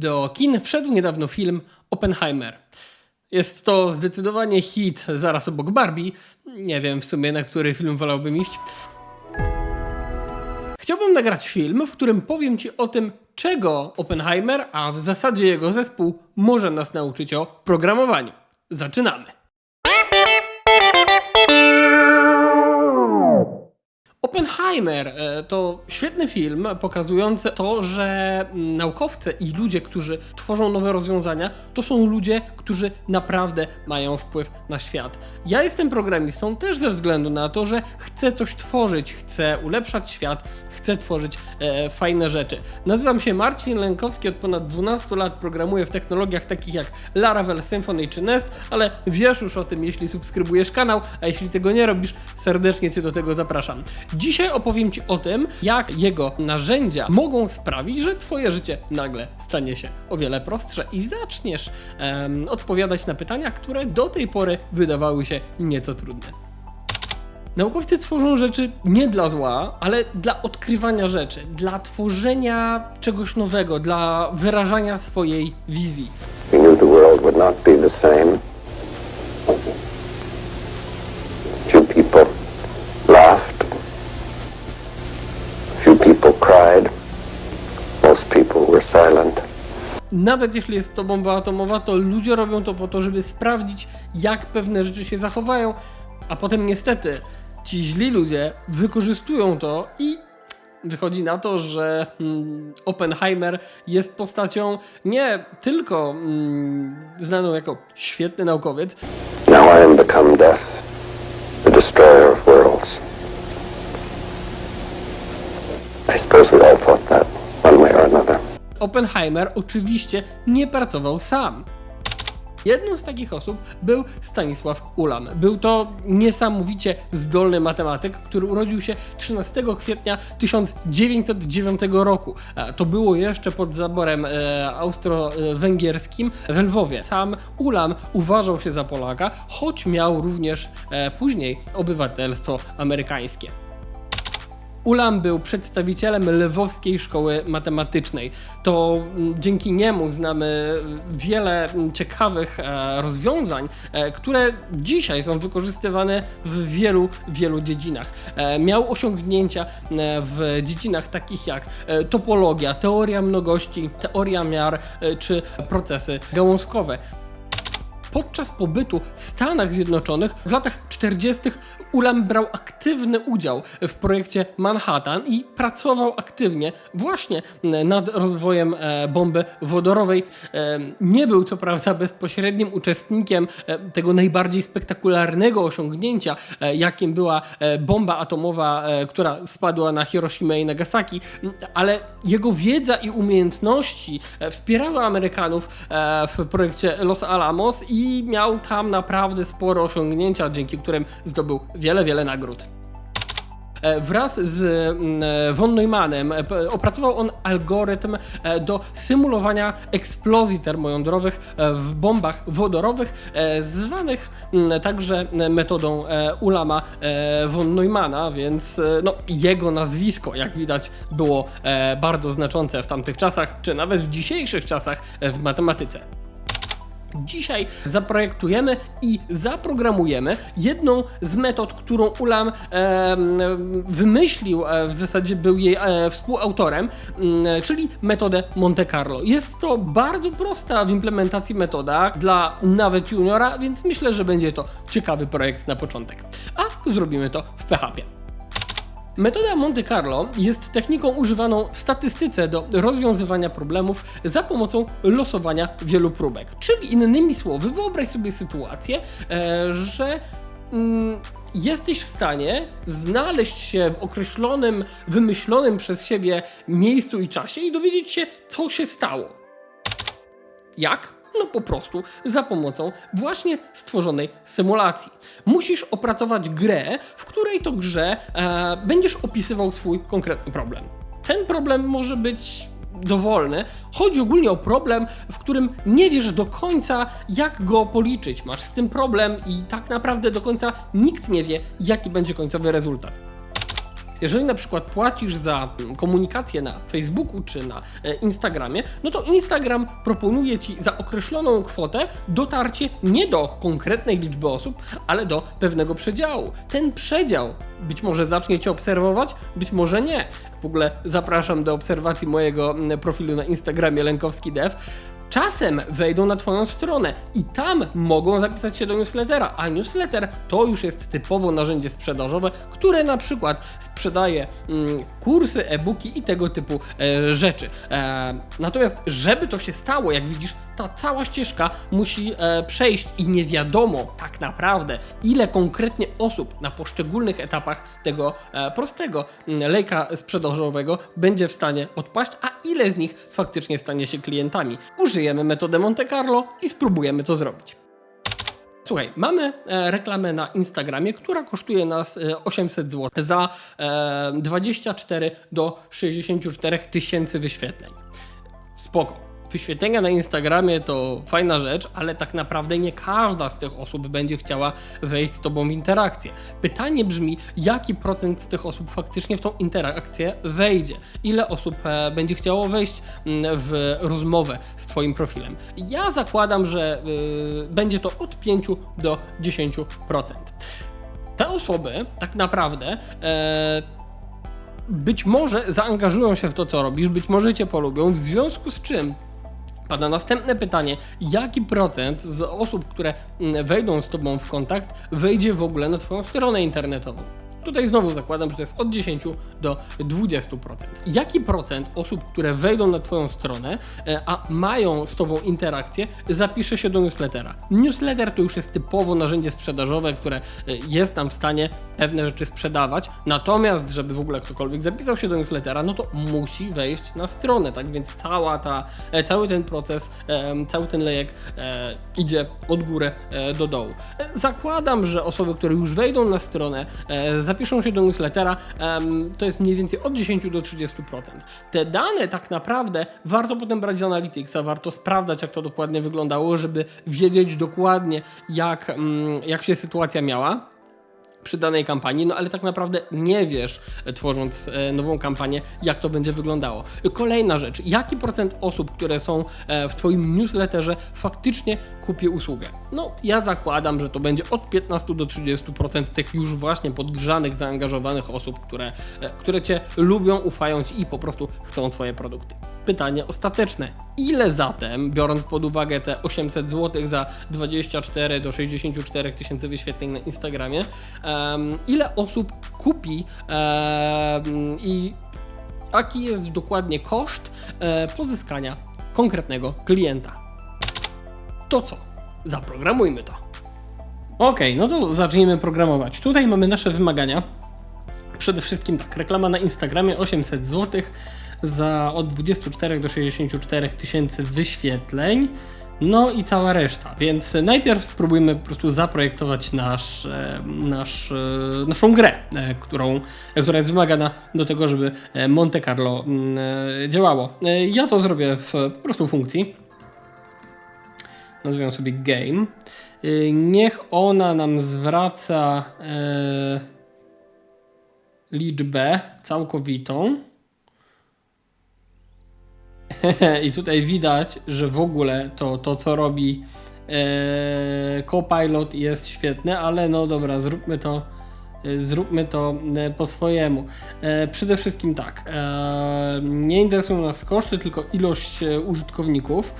Do kin wszedł niedawno film Oppenheimer. Jest to zdecydowanie hit zaraz obok Barbie. Nie wiem w sumie na który film wolałbym iść. Chciałbym nagrać film, w którym powiem Ci o tym, czego Oppenheimer, a w zasadzie jego zespół, może nas nauczyć o programowaniu. Zaczynamy! Oppenheimer e, to świetny film pokazujący to, że naukowcy i ludzie, którzy tworzą nowe rozwiązania, to są ludzie, którzy naprawdę mają wpływ na świat. Ja jestem programistą też ze względu na to, że chcę coś tworzyć, chcę ulepszać świat, chcę tworzyć e, fajne rzeczy. Nazywam się Marcin Lękowski, od ponad 12 lat programuję w technologiach takich jak Laravel, Symfony czy Nest, ale wiesz już o tym, jeśli subskrybujesz kanał, a jeśli tego nie robisz, serdecznie Cię do tego zapraszam. Dzisiaj opowiem Ci o tym, jak jego narzędzia mogą sprawić, że Twoje życie nagle stanie się o wiele prostsze i zaczniesz em, odpowiadać na pytania, które do tej pory wydawały się nieco trudne. Naukowcy tworzą rzeczy nie dla zła, ale dla odkrywania rzeczy, dla tworzenia czegoś nowego, dla wyrażania swojej wizji. Knew the world would not be the same. Silent. Nawet jeśli jest to bomba atomowa, to ludzie robią to po to, żeby sprawdzić, jak pewne rzeczy się zachowają, a potem niestety ci źli ludzie wykorzystują to i wychodzi na to, że mm, Oppenheimer jest postacią nie tylko mm, znaną jako świetny naukowiec, Now I am become death, the destroyer of worlds. I suppose we all thought that, Oppenheimer oczywiście nie pracował sam. Jedną z takich osób był Stanisław Ulam. Był to niesamowicie zdolny matematyk, który urodził się 13 kwietnia 1909 roku. E, To było jeszcze pod zaborem e, austro-węgierskim w Lwowie. Sam Ulam uważał się za Polaka, choć miał również e, później obywatelstwo amerykańskie. Ulam był przedstawicielem Lwowskiej Szkoły Matematycznej. To mm, dzięki niemu znamy wiele mm, ciekawych e, rozwiązań, e, które dzisiaj są wykorzystywane w wielu, wielu dziedzinach. E, miał osiągnięcia w dziedzinach takich jak topologia, teoria mnogości, teoria miar czy procesy gałązkowe. Podczas pobytu w Stanach Zjednoczonych w latach 40. Ulam brał aktywny udział w projekcie Manhattan i pracował aktywnie właśnie nad rozwojem e, bomby wodorowej. E, Nie był co prawda bezpośrednim uczestnikiem e, tego najbardziej spektakularnego osiągnięcia, e, jakim była e, bomba atomowa, e, która spadła na Hiroshima i Nagasaki, ale jego wiedza i umiejętności e, wspierały Amerykanów e, w projekcie Los Alamos i miał tam naprawdę spore osiągnięcia, dzięki którym zdobył wiele, wiele nagród. E, Wraz z mm, e, von Neumannem e, opracował on algorytm do symulowania eksplozji termojądrowych w bombach wodorowych, zwanych mm, także metodą Ulama von Neumana, więc no, jego nazwisko, jak widać, było bardzo znaczące w tamtych czasach, czy nawet w dzisiejszych czasach w matematyce. Dzisiaj zaprojektujemy i zaprogramujemy jedną z metod, którą Ulam em, wymyślił, e, w zasadzie był jej e, współautorem, mm, czyli metodę Monte Carlo. Jest to bardzo prosta w implementacji metoda dla nawet juniora, więc myślę, że będzie to ciekawy projekt na początek. A zrobimy to w PHP. Metoda Monte Carlo jest techniką używaną w statystyce do rozwiązywania problemów za pomocą losowania wielu próbek. Czyli innymi słowy, wyobraź sobie sytuację, e, że mm, jesteś w stanie znaleźć się w określonym, wymyślonym przez siebie miejscu i czasie i dowiedzieć się, co się stało. Jak? No po prostu za pomocą właśnie stworzonej symulacji. Musisz opracować grę, w której to grze e, będziesz opisywał swój konkretny problem. Ten problem może być dowolny. Chodzi ogólnie o problem, w którym nie wiesz do końca, jak go policzyć. Masz z tym problem i tak naprawdę do końca nikt nie wie, jaki będzie końcowy rezultat. Jeżeli na przykład płacisz za komunikację na Facebooku czy na e, Instagramie, no to Instagram proponuje ci za określoną kwotę dotarcie nie do konkretnej liczby osób, ale do pewnego przedziału. Ten przedział być może zacznie cię obserwować, być może nie. W ogóle zapraszam do obserwacji mojego profilu na Instagramie Lenkowski Dev. Czasem wejdą na Twoją stronę i tam mogą zapisać się do newslettera, a newsletter to już jest typowo narzędzie sprzedażowe, które na przykład sprzedaje mm, kursy, e-booki i tego typu e, rzeczy. E, natomiast, żeby to się stało, jak widzisz, ta cała ścieżka musi e, przejść i nie wiadomo tak naprawdę, ile konkretnie osób na poszczególnych etapach tego e, prostego lejka sprzedażowego będzie w stanie odpaść, a ile z nich faktycznie stanie się klientami. Użyjemy metodę Monte Carlo i spróbujemy to zrobić. Słuchaj, mamy e, reklamę na Instagramie, która kosztuje nas e, 800 zł za e, 24 do 64 tysięcy wyświetleń. Spoko. Wyświetlenia na Instagramie to fajna rzecz, ale tak naprawdę nie każda z tych osób będzie chciała wejść z Tobą w interakcję. Pytanie brzmi, jaki procent z tych osób faktycznie w tą interakcję wejdzie? Ile osób e, będzie chciało wejść mm, w rozmowę z Twoim profilem? Ja zakładam, że y, będzie to od 5 do 10%. Te osoby tak naprawdę e, być może zaangażują się w to, co robisz, być może cię polubią, w związku z czym pada następne pytanie: jaki procent z osób, które mm, wejdą z tobą w kontakt, wejdzie w ogóle na twoją stronę internetową? Tutaj znowu zakładam, że to jest od 10 do 20%. Jaki procent osób, które wejdą na Twoją stronę, e, a mają z Tobą interakcję, zapisze się do newslettera? Newsletter to już jest typowo narzędzie sprzedażowe, które e, jest tam w stanie pewne rzeczy sprzedawać. Natomiast, żeby w ogóle ktokolwiek zapisał się do newslettera, no to musi wejść na stronę, tak więc cała ta, e, cały ten proces, cały ten lejek e, idzie od góry e, do dołu. Zakładam, że osoby, które już wejdą na stronę, zapiszą się do newslettera, to jest mniej więcej od 10 do 30%. Te dane tak naprawdę warto potem brać z Analyticsa, warto sprawdzać, jak to dokładnie wyglądało, żeby wiedzieć dokładnie, jak, mm, jak się sytuacja miała przy danej kampanii, no ale tak naprawdę nie wiesz, e, tworząc e, nową kampanię, jak to będzie wyglądało. Kolejna rzecz, jaki procent osób, które są e, w Twoim newsletterze, faktycznie kupi usługę? No, ja zakładam, że to będzie od 15 do 30% tych już właśnie podgrzanych, zaangażowanych osób, które, które Cię lubią, ufają Ci i po prostu chcą Twoje produkty. Pytanie ostateczne. Ile zatem, biorąc pod uwagę te 800 zł za 24 do 64 tysięcy wyświetleń na Instagramie, em, ile osób kupi em, i jaki jest dokładnie koszt e, pozyskania konkretnego klienta? To co? Zaprogramujmy to. Ok, no to zacznijmy programować. Tutaj mamy nasze wymagania. Przede wszystkim tak, reklama na Instagramie 800 zł za od 24 do 64 tysięcy wyświetleń. No i cała reszta, więc najpierw spróbujmy po prostu zaprojektować nasz, e, nasz, e, naszą grę, e, którą, która jest wymagana do tego, żeby Monte Carlo mm, działało. Ja to zrobię w po prostu funkcji. Nazwijmy sobie game. Niech ona nam zwraca liczbę całkowitą. I tutaj widać, że w ogóle to, to co robi e, Copilot jest świetne, ale no dobra, zróbmy to. e, Zróbmy to e, po swojemu. E, przede wszystkim tak, nie interesują nas koszty, tylko ilość użytkowników.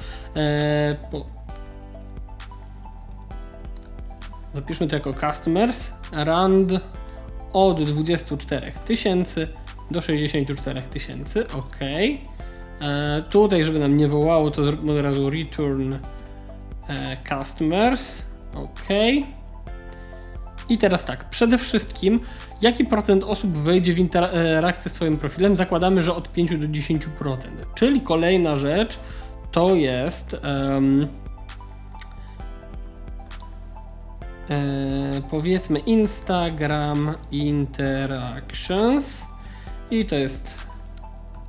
Zapiszmy to jako customers rand od 24 tysięcy do 64 tysięcy, ok. E, tutaj, żeby nam nie wołało, to zróbmy od razu return e, customers, ok. I teraz tak, przede wszystkim, jaki procent osób wejdzie w interakcję z Twoim profilem? Zakładamy, że od 5 do 10%. Czyli kolejna rzecz to jest. em, e, powiedzmy Instagram Interactions i to jest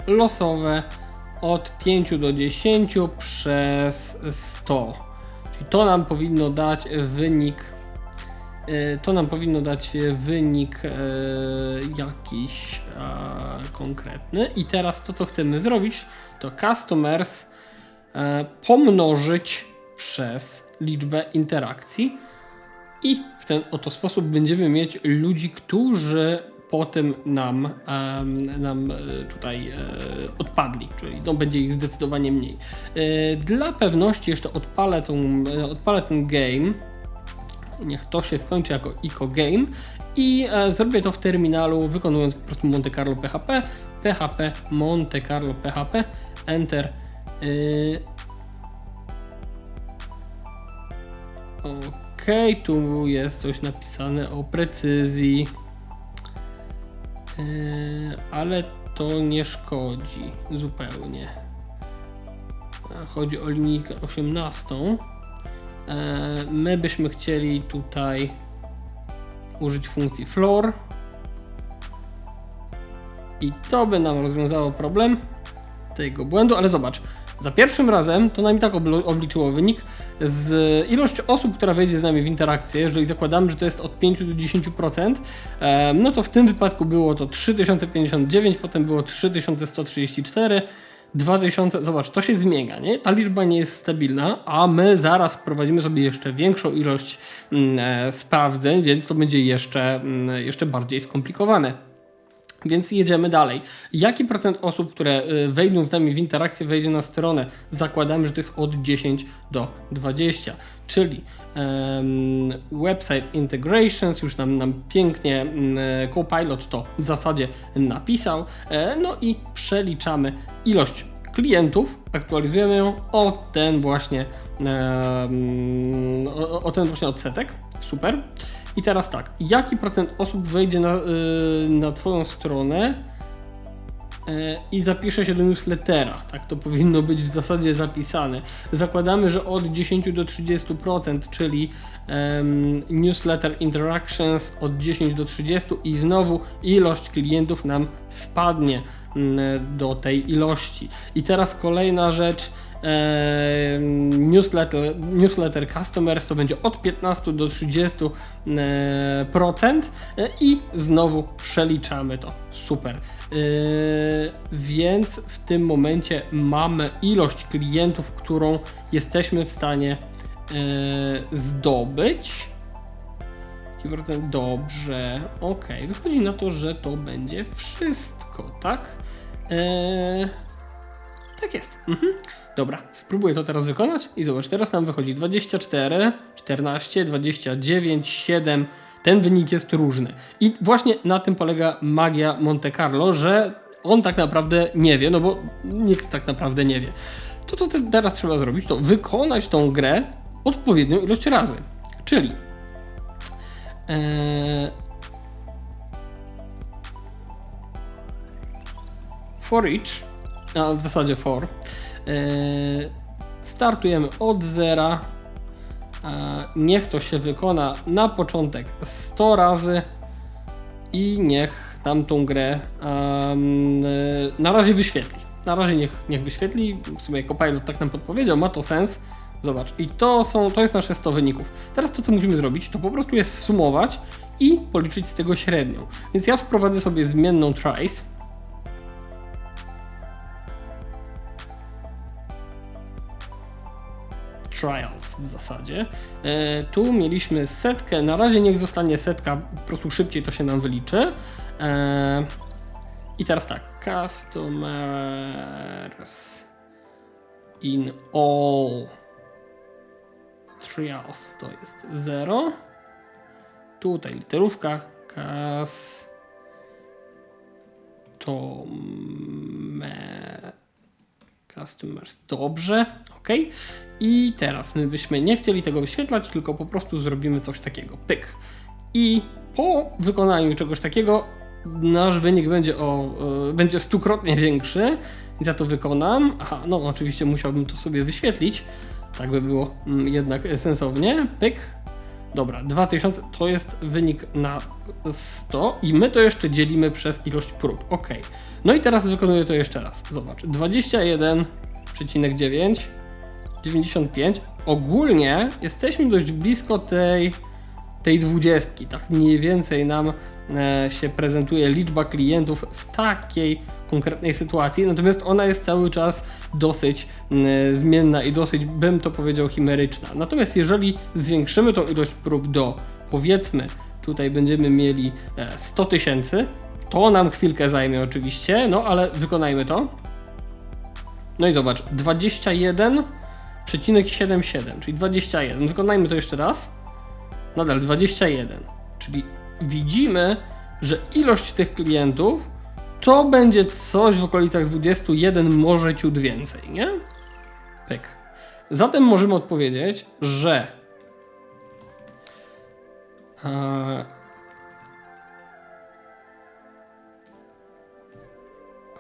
losowe od 5 do 10 przez 100. Czyli to nam powinno dać wynik E, To nam powinno dać wynik e, jakiś e, konkretny. I teraz to, co chcemy zrobić, to customers pomnożyć przez liczbę interakcji. I w ten oto sposób będziemy mieć ludzi, którzy potem nam, nam e, tutaj e, odpadli, czyli no, będzie ich zdecydowanie mniej. E, Dla pewności jeszcze odpalę, tą, odpalę ten game. Niech to się skończy jako eco game i e, zrobię to w terminalu wykonując po prostu Monte Carlo PHP, PHP Monte Carlo PHP, Enter. Okej, tu jest coś napisane o precyzji, ale to nie szkodzi zupełnie. E, Chodzi o linijkę 18. E, My byśmy chcieli tutaj użyć funkcji floor i to by nam rozwiązało problem tego błędu, ale zobacz, za pierwszym razem to nam i tak obliczyło wynik z ilość osób, która wejdzie z nami w interakcję, jeżeli zakładamy, że to jest od 5 do 10%, em, no to w tym wypadku było to 3059, potem było 3134, 2000, zobacz, to się zmienia, nie? Ta liczba nie jest stabilna, a my zaraz wprowadzimy sobie jeszcze większą ilość mm, e, sprawdzeń, więc to będzie jeszcze, mm, jeszcze bardziej skomplikowane. Więc jedziemy dalej. Jaki procent osób, które y, wejdą z nami w interakcję, wejdzie na stronę? Zakładamy, że to jest od 10 do 20, czyli em, website integrations już nam, nam pięknie mm, Copilot to w zasadzie napisał. E, no i przeliczamy ilość klientów, aktualizujemy ją o ten właśnie em, o, o ten właśnie odsetek. Super. I teraz tak, jaki procent osób wejdzie na, y, na Twoją stronę y, i zapisze się do newslettera? Tak to powinno być w zasadzie zapisane. Zakładamy, że od 10 do 30%, czyli newsletter interactions od 10 do 30 i znowu ilość klientów nam spadnie mm, do tej ilości. I teraz kolejna rzecz. Newsletter, newsletter customers to będzie od 15 do 30 e, procent e, i znowu przeliczamy to. Super. E, Więc w tym momencie mamy ilość klientów, którą jesteśmy w stanie zdobyć. Dobrze. Ok, wychodzi na to, że to będzie wszystko, tak? Eee, tak jest. Mhm. Dobra, spróbuję to teraz wykonać i zobacz, teraz nam wychodzi 24, 14, 29, 7. Ten wynik jest różny. I właśnie na tym polega magia Monte Carlo, że on tak naprawdę nie wie, no bo nikt tak naprawdę nie wie. To, co te- teraz trzeba zrobić, to wykonać tą grę odpowiednią ilość razy. Czyli Eee, for each, a w zasadzie for, startujemy od zera. Eee, niech to się wykona na początek 100 razy i niech nam tą grę e, na razie wyświetli. Na razie niech, niech wyświetli. W sumie Copilot tak nam podpowiedział, ma to sens. Zobacz, i to, są, to jest nasze 100 wyników. Teraz to, co musimy zrobić, to po prostu jest sumować i policzyć z tego średnią. Więc ja wprowadzę sobie zmienną trace. Trials w zasadzie. E, tu mieliśmy setkę, na razie niech zostanie setka, po prostu szybciej to się nam wyliczy. E, I teraz tak, customers in all trials to jest 0. Tutaj literówka cas to me customers. Dobrze, ok. I teraz my byśmy nie chcieli tego wyświetlać, tylko po prostu zrobimy coś takiego. Pyk. I po wykonaniu czegoś takiego nasz wynik będzie o y, będzie stukrotnie większy. Więc ja to wykonam. Aha, no oczywiście musiałbym to sobie wyświetlić. Tak by było mm, jednak sensownie. Pyk. Dobra, 2000 to jest wynik na 100 i my to jeszcze dzielimy przez ilość prób. Ok. No i teraz wykonuję to jeszcze raz. Zobacz, 21,9, 95. Ogólnie jesteśmy dość blisko tej tej dwudziestki. Tak mniej więcej nam e, się prezentuje liczba klientów w takiej konkretnej sytuacji, natomiast ona jest cały czas dosyć e, zmienna i dosyć, bym to powiedział, chimeryczna. Natomiast jeżeli zwiększymy tą ilość prób do, powiedzmy, tutaj będziemy mieli e, 100 tysięcy, to nam chwilkę zajmie oczywiście, no ale wykonajmy to. No i zobacz, 21,77, czyli 21. Wykonajmy to jeszcze raz. Nadal 21. Czyli widzimy, że ilość tych klientów to będzie coś w okolicach 21, może ciut więcej, nie? Pyk. Zatem możemy odpowiedzieć, że e,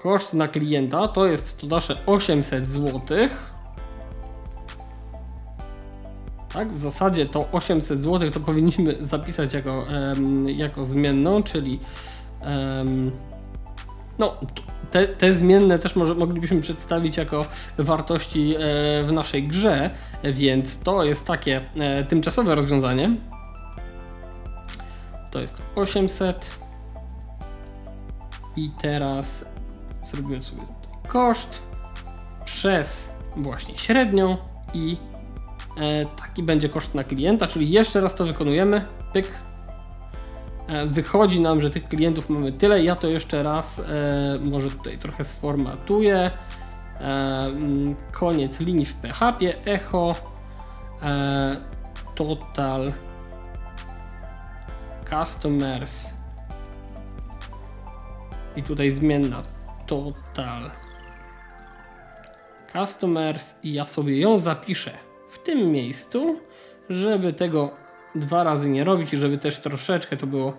koszt na klienta to jest to nasze 800 zł. Tak, w zasadzie to 800 zł to powinniśmy zapisać jako, em, jako zmienną, czyli no, te, te zmienne też może, moglibyśmy przedstawić jako wartości e, w naszej grze, więc to jest takie e, tymczasowe rozwiązanie. To jest 800 i teraz zrobimy sobie tutaj koszt przez właśnie średnią i e, taki będzie koszt na klienta, czyli jeszcze raz to wykonujemy, pyk. E, wychodzi nam, że tych klientów mamy tyle, ja to jeszcze raz e, może tutaj trochę sformatuję. Mm, koniec linii w PHP, echo, total customers i tutaj zmienna total customers i ja sobie ją zapiszę w tym miejscu, żeby tego dwa razy nie robić i żeby też troszeczkę to było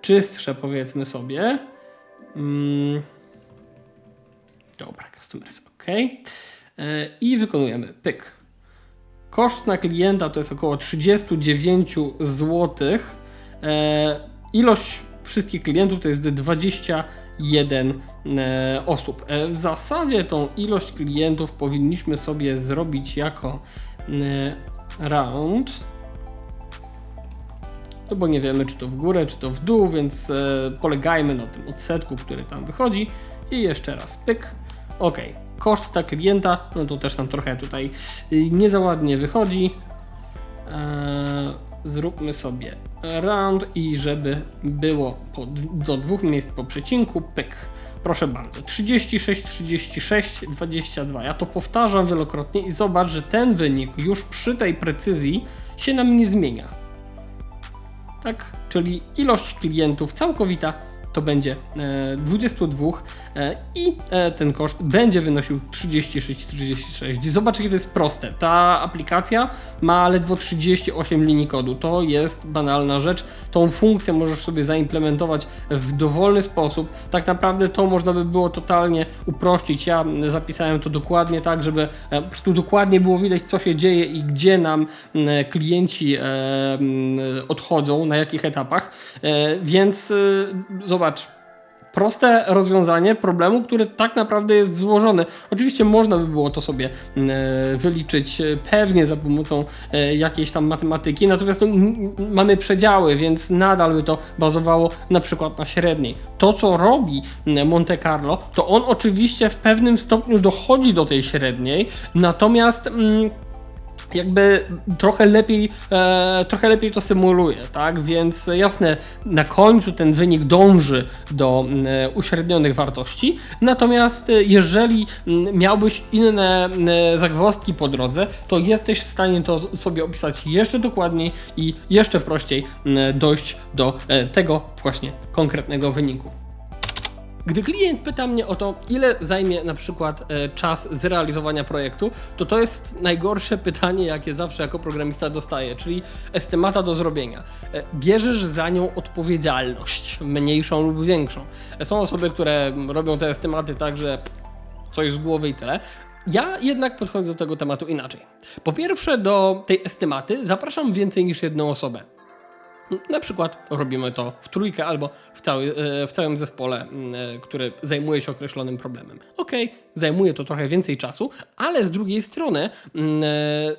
czystsze powiedzmy sobie. Mm. Dobra, customers, ok. E, I wykonujemy pyk. Koszt na klienta to jest około 39 zł. E, ilość wszystkich klientów to jest 21 e, osób. E, w zasadzie tą ilość klientów powinniśmy sobie zrobić jako e, round. No bo nie wiemy, czy to w górę, czy to w dół, więc polegajmy na tym odsetku, który tam wychodzi. I jeszcze raz pyk. Ok. Koszt na klienta, no to też nam trochę tutaj y, nie za ładnie wychodzi. Zróbmy sobie round i żeby było po, do dwóch miejsc po przecinku, pyk. Proszę bardzo, 36, 36, 22. Ja to powtarzam wielokrotnie i zobacz, że ten wynik już przy tej precyzji się nam nie zmienia. Tak, czyli ilość klientów całkowita to będzie e, 22 e, i e, ten koszt będzie wynosił 36,36. Zobacz, jakie to jest proste. Ta aplikacja ma ledwo 38 linii kodu. To jest banalna rzecz. Tą funkcję możesz sobie zaimplementować w dowolny sposób. Tak naprawdę to można by było totalnie uprościć. Ja zapisałem to dokładnie tak, żeby e, po prostu dokładnie było widać, co się dzieje i gdzie nam klienci e, odchodzą, na jakich etapach. E, Więc e, zobacz, proste rozwiązanie problemu, który tak naprawdę jest złożony. Oczywiście można by było to sobie e, wyliczyć e, pewnie za pomocą e, jakiejś tam matematyki, natomiast no, mamy przedziały, więc nadal by to bazowało na przykład na średniej. To, co robi m, Monte Carlo, to on oczywiście w pewnym stopniu dochodzi do tej średniej, natomiast mm, jakby trochę lepiej, e, trochę lepiej to symuluje, tak? Więc jasne, na końcu ten wynik dąży do e, uśrednionych wartości, natomiast e, jeżeli m, miałbyś inne e, zagwozdki po drodze, to jesteś w stanie to sobie opisać jeszcze dokładniej i jeszcze prościej m, dojść do e, tego właśnie konkretnego wyniku. Gdy klient pyta mnie o to, ile zajmie na przykład e, czas zrealizowania projektu, to to jest najgorsze pytanie, jakie zawsze jako programista dostaję, czyli estymata do zrobienia. E, bierzesz za nią odpowiedzialność, mniejszą lub większą. E, są osoby, które robią te estymaty tak, że coś z głowy i tyle. Ja jednak podchodzę do tego tematu inaczej. Po pierwsze, do tej estymaty zapraszam więcej niż jedną osobę. Na przykład robimy to w trójkę albo w, cały, e, w całym zespole, e, który zajmuje się określonym problemem. Okej, zajmuje to trochę więcej czasu, ale z drugiej strony e,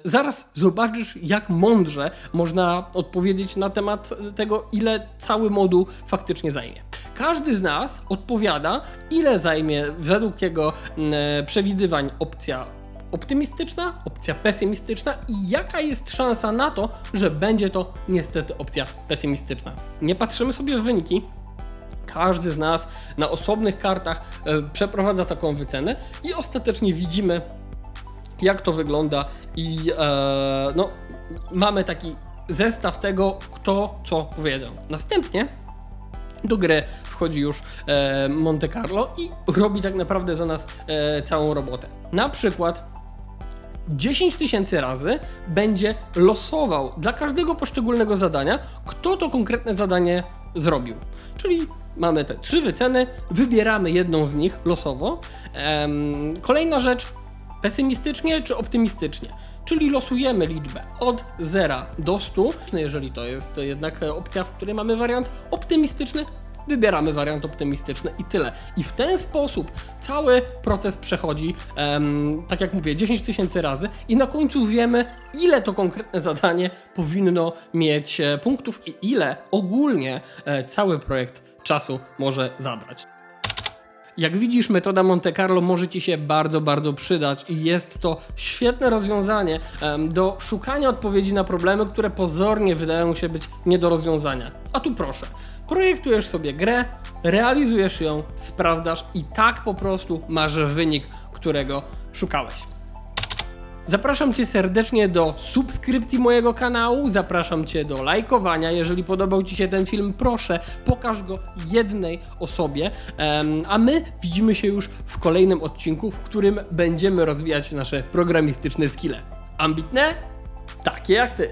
zaraz zobaczysz, jak mądrze można odpowiedzieć na temat tego, ile cały moduł faktycznie zajmie. Każdy z nas odpowiada, ile zajmie według jego przewidywań opcja optymistyczna, opcja pesymistyczna i jaka jest szansa na to, że będzie to niestety opcja pesymistyczna. Nie patrzymy sobie w wyniki. Każdy z nas na osobnych kartach e, przeprowadza taką wycenę i ostatecznie widzimy, jak to wygląda i e, no, mamy taki zestaw tego, kto co powiedział. Następnie do gry wchodzi już e, Monte Carlo i robi tak naprawdę za nas e, całą robotę. Na przykład 10 tysięcy razy będzie losował dla każdego poszczególnego zadania, kto to konkretne zadanie zrobił. Czyli mamy te trzy wyceny, wybieramy jedną z nich losowo. Kolejna rzecz, pesymistycznie czy optymistycznie. Czyli losujemy liczbę od 0 do 100. Jeżeli to jest jednak opcja, w której mamy wariant optymistyczny, wybieramy wariant optymistyczny i tyle. I w ten sposób cały proces przechodzi, em, tak jak mówię, 10 tysięcy razy i na końcu wiemy, ile to konkretne zadanie powinno mieć e, punktów i ile ogólnie e, cały projekt czasu może zabrać. Jak widzisz, metoda Monte Carlo może Ci się bardzo, bardzo przydać i jest to świetne rozwiązanie do szukania odpowiedzi na problemy, które pozornie wydają się być nie do rozwiązania. A tu proszę, projektujesz sobie grę, realizujesz ją, sprawdzasz i tak po prostu masz wynik, którego szukałeś. Zapraszam Cię serdecznie do subskrypcji mojego kanału, zapraszam Cię do lajkowania. Jeżeli podobał Ci się ten film, proszę pokaż go jednej osobie. A my widzimy się już w kolejnym odcinku, w którym będziemy rozwijać nasze programistyczne skille. Ambitne? Takie jak Ty.